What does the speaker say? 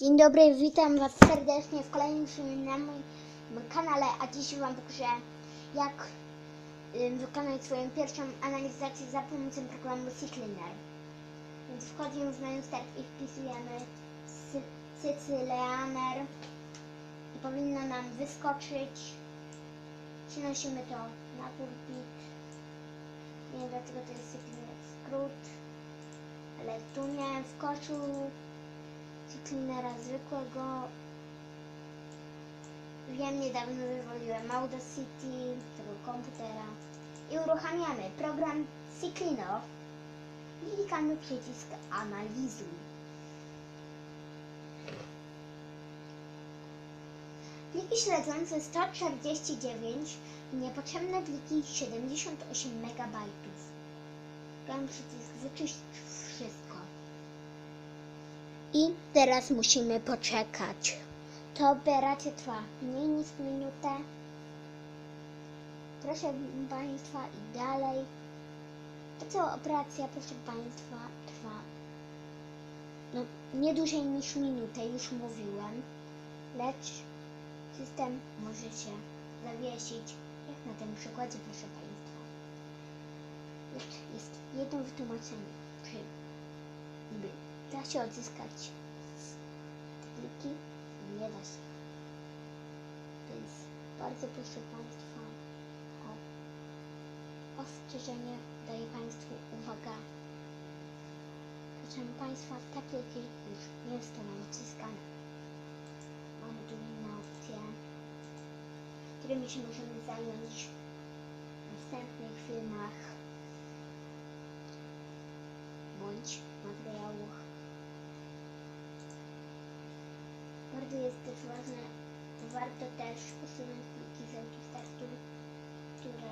Dzień dobry, witam Was serdecznie w kolejnym filmie na moim kanale, a dziś Wam pokażę jak wykonać swoją pierwszą analizację za pomocą programu CCleaner. Więc wchodzimy w menu Start i wpisujemy Sycylianer i powinno nam wyskoczyć. Przenosimy to na pulpit. Nie wiem dlaczego to jest CCleaner skrót, ale tu miałem wskoczył cleanera zwykłego. Wiem, niedawno wywoliłem Audacity tego komputera i uruchamiamy program CCleaner i klikamy przycisk analizuj. Pliki śledzące 149, niepotrzebne pliki 78 MB. Klikam przycisk wyczyść wszystko. I teraz musimy poczekać. To operacja trwa mniej niż minutę. Proszę Państwa i dalej. To cała operacja, proszę Państwa, trwa no, nie dłużej niż minutę, już mówiłem. Lecz system może się zawiesić, jak na tym przykładzie, proszę Państwa. Lecz jest jedno wytłumaczenie, czy by da się odzyskać pliki? Nie da się. Więc bardzo proszę Państwa o ostrzeżenie. Daję Państwu uwaga. Proszę Państwa, te pliki już nie zostaną odzyskane. Mamy tu inne opcje, którymi się możemy zająć w następnych filmach bądź materiałach. naprawdę jest też ważne, warto też usunąć pliki z autostartu, które